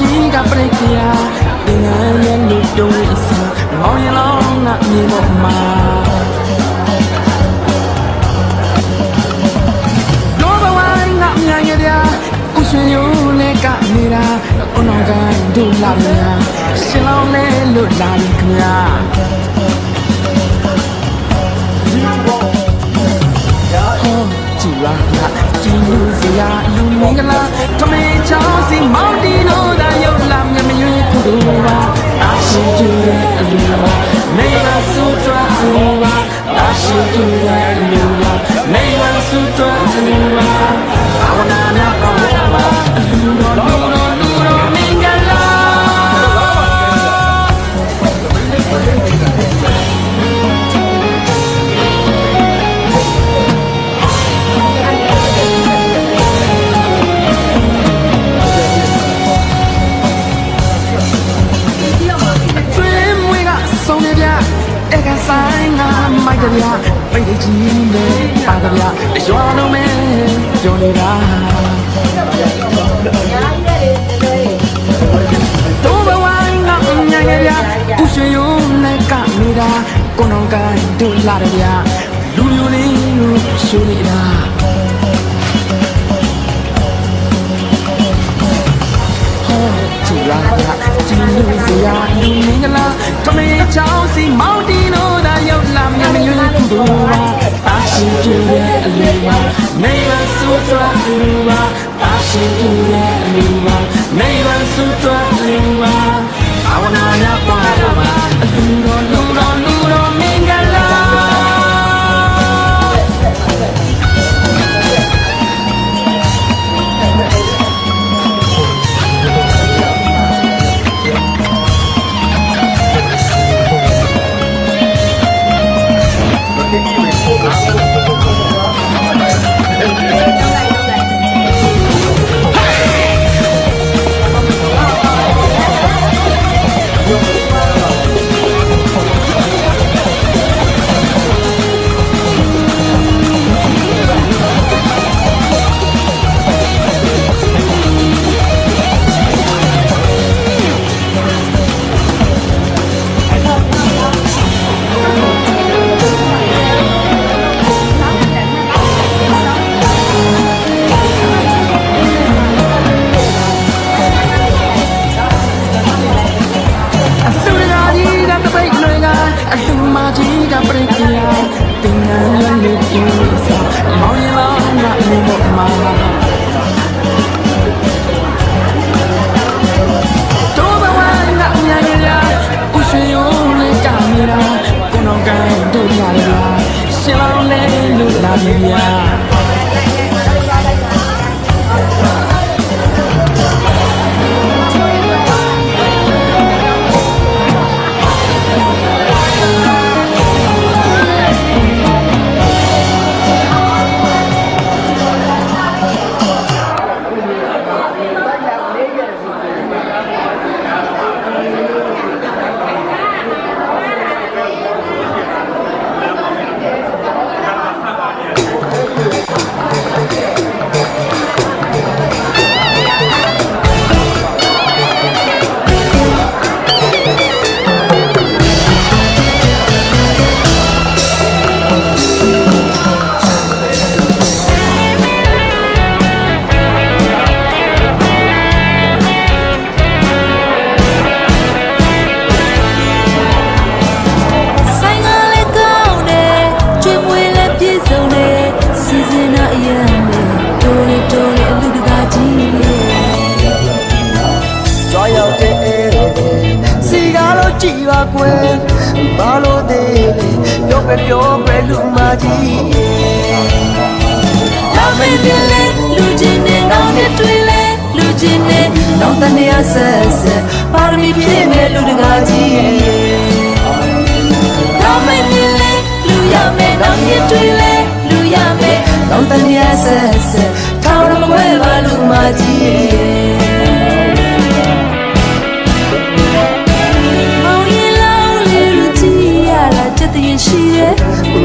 ကြီးကပြိတ်ခရာတင်ငန်းရဲ့လူတုံးအစာမောင်ရင်လောင်းကမြေပေါ်မှာလောဘဝိုင်းကမြန်ရတဲ့ဥရှင်ယုံနဲ့ကနေတာအနောက်ကဒူလာမြာရှင်လောင်းနဲ့လွတ်လာ ပြပိတ်ကြီးနဲ့ပါတပြအရွာလုံးမဲပြောနေတာတော့ဘဝငါညံ့ရပြဥရှင်ယုံနဲ့ကနေတာကိုနောင်ကန်တို့လာတယ်ဗျလူမျိုးလေးကိုရှုနေတာကြည်လာလာကြည်လူစရာလူမင်္ဂလာထမေချောင်းစီမော လာ ကြီးရဲ့လာမင်းတင်လေလူချင်းနဲ့နောင်နဲ့တွေ့လေလူချင်းနဲ့နောက်တနေ့ဆက်ဆက်ပါရမီပြည့်မဲ့လူတကာကြီးရဲ့လာမင်းတင်လေလူရမယ်နောင်နဲ့တွေ့လေလူရမယ်နောက်တနေ့ဆက်ဆက်ထောင်မွဲပါလူမကြီး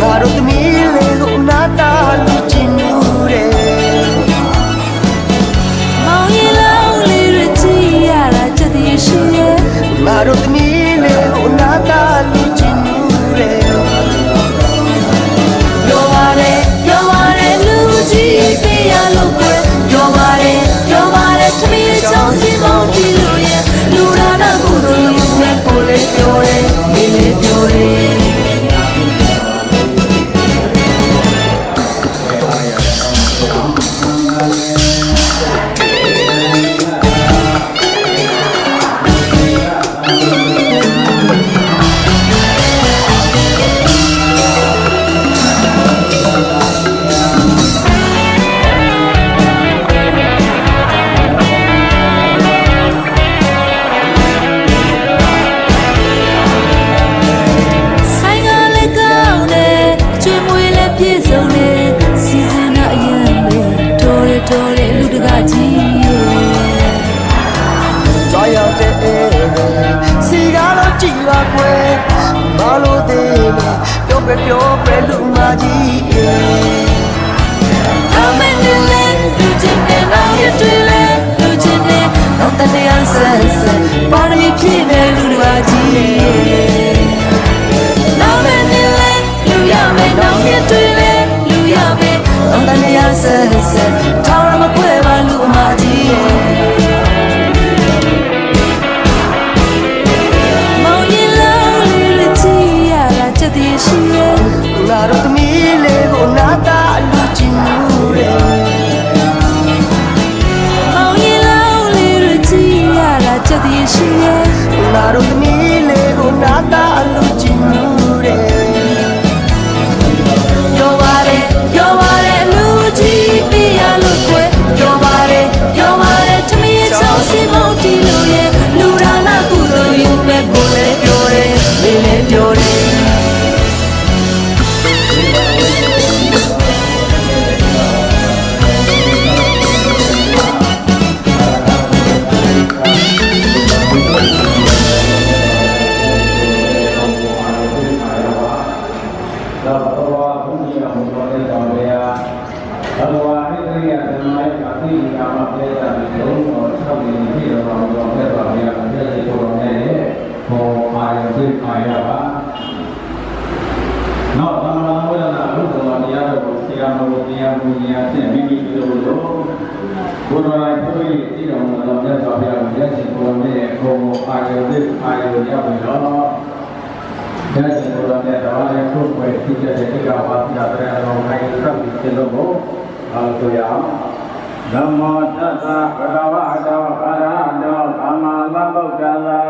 ငါတို့သမီးလေးကိုနာတာလူချင်းညူတယ်မောင်ရလောင်းလေးရကြည့်ရတာချက်တည်းရှိရဲ့ငါတို့ ရောက်တဲ့အေးစီကားလို့ကြည်ပါကွယ်ဘာလို့သေးလဲပြောပဲပြောပဲလူမကြီးအေး Come and delay, do it and I'll get to it, do it and I'll tell you I'm sense, pardon me ဖြစ်နေလူတို့ပါကြီး Come and delay, you ya me, don't get to it, you ya me, don't tell you I'm sense ငါ ဘုရားဘုရားဖြင့်မိမိတို့တို့ဘုရားလိုက်ဘုရားတည်တော်မူသောမြတ်စွာဘုရားရဲ့ရှင်ကိုယ်နဲ့ဘောအာယသိအာယရပြီတော့ဒါစီကိုယ်တော်နဲ့တော်လည်းခုတ်ွယ်ဖြစ်တဲ့ဒီကဝါပြတဲ့တော်နိုင်သတ်ပြီးခြင်းလို့ကိုအားဆိုရအောင်ဓမ္မောတတ္တဘဂဝါတောဗရတောသမ္မာသမ္ဗုဒ္ဓသာ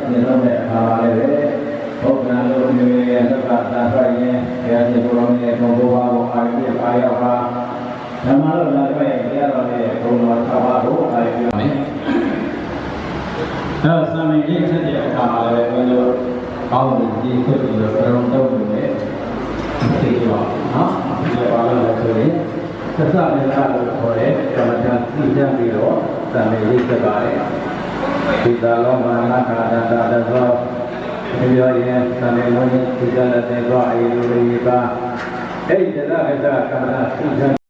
ခိုင်းသတ်ပြီးခြင်းလို့တဲ့အခါပါလေပဲဘုရားလိုမျိုးရဲ့သက္ကတာဖိုင်ရဲ့ဘုရားရှင်ကိုယ်တော်ရဲ့ဘုံဘဝကိုအာရုံပြုအားရပါဓမ္မလိုလာတဲ့တရားတော်ရဲ့ဘုံတော်၆ပါးကိုအာရုံပြုမယ်အဲသံမြင့်ချက်တဲ့အခါမှာလည်းဘယ်လိုကောင်းတဲ့ဒီဖြစ်ပြီးတော့ဘယ်လိုလုပ်လို့လဲသိကြပါနော်ဒီပါလို့လည်းဆိုရင်သစ္စာနဲ့လားလို့ခေါ်တဲ့ကမ္မဋ္ဌာန်းသိကြပြီးတော့သံမြင့်ရေးချက်ပါတယ် ဒီသာလောမာနခာတတတသောဒီပြောရင်သံမြင့်လုံးသိကြတဲ့သွားအေလိုလေးပါအဲ့ဒီတရားကကမ္မဋ္ဌာန်းသိကြ